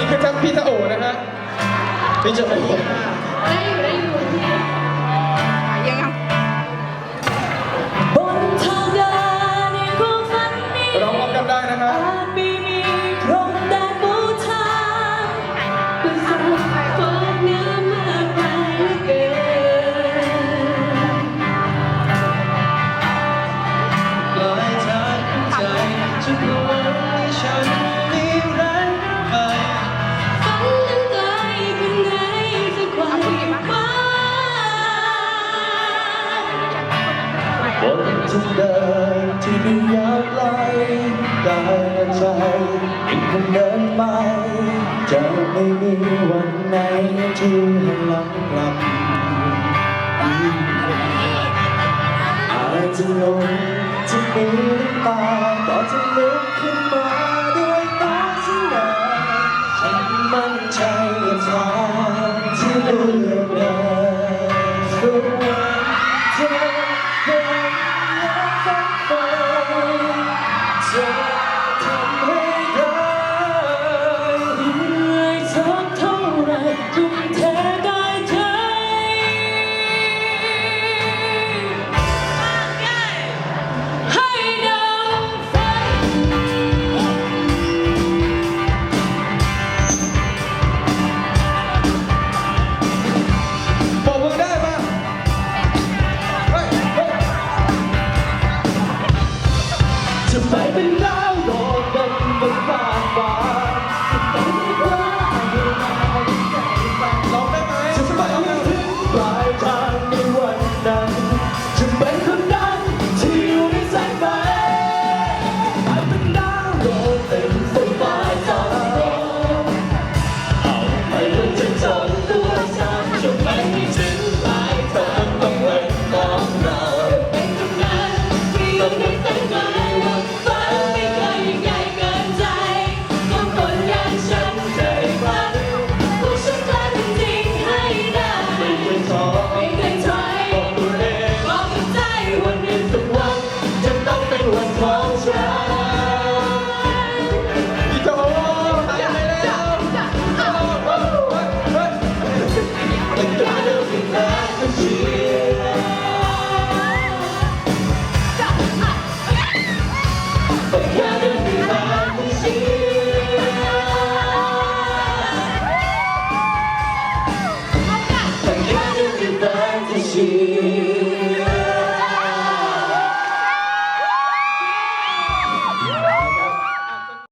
นี่คือทั้งพี่ตะโอนะฮะพี่จะโอ ได้อยู่ได้อยู่ บนทางเดินที่ดูยาวไกลกายและใจยังคงเดินไปจะไม่มีวันไหนที่หันหลังกลับอาจจะลงจะมีน้ำตาก็จะลุกขึ้นมา